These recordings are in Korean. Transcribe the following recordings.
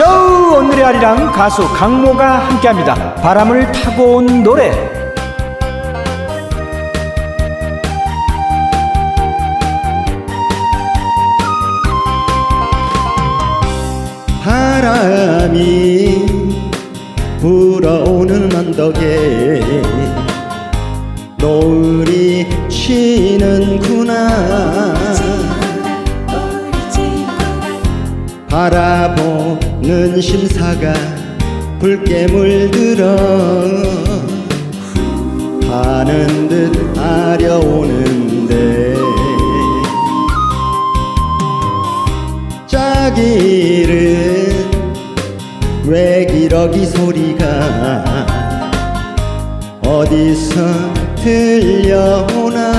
저 오늘의 아리랑 가수 강모가 함께합니다. 바람을 타고 온 노래. 바람이 불어오는 언덕에 노을이 쉬는구나 심사가 붉게 물들어 가는 듯 아려오는데 짜기는 왜 기러기 소리가 어디서 들려오나?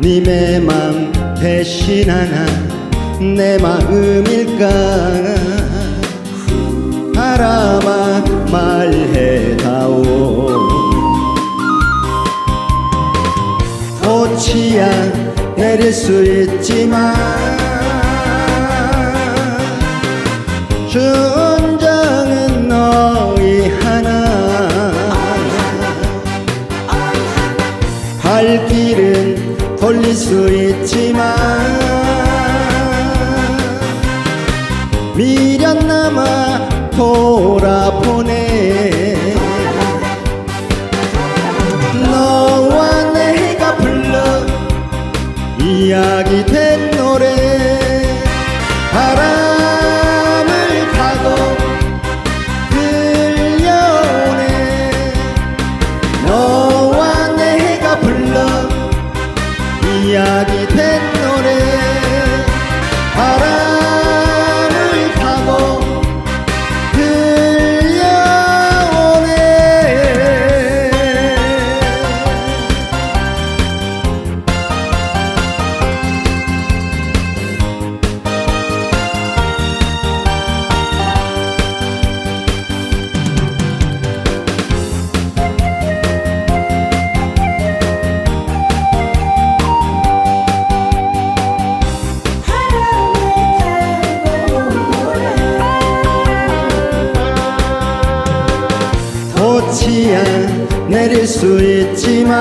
님의 맘 대신하나 내 마음일까? 바람아 말해다오. 꽃이야 내릴 수 있지만 준정은 너희 하나. 발길은 돌릴 수 있지만 미련 남아 돌아보네. 너와 내가 불러 이야기 된 노래. 바람을 타고 들려오네. 너와 내가 불러 이야기 수 있지만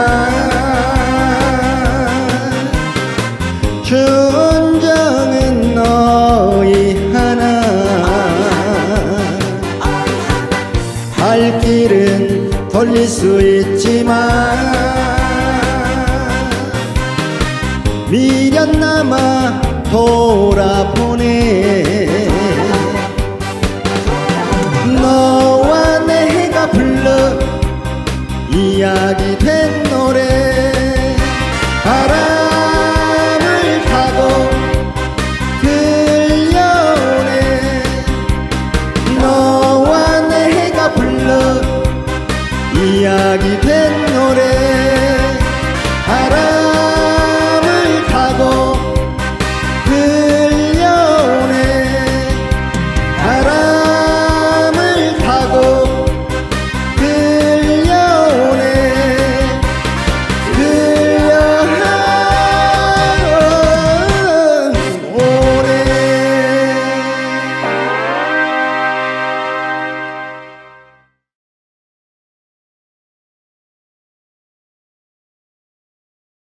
준정은 너희 하나. 발길은 돌릴 수 있지만 미련 남아 돌아보네 이야기 된 노래.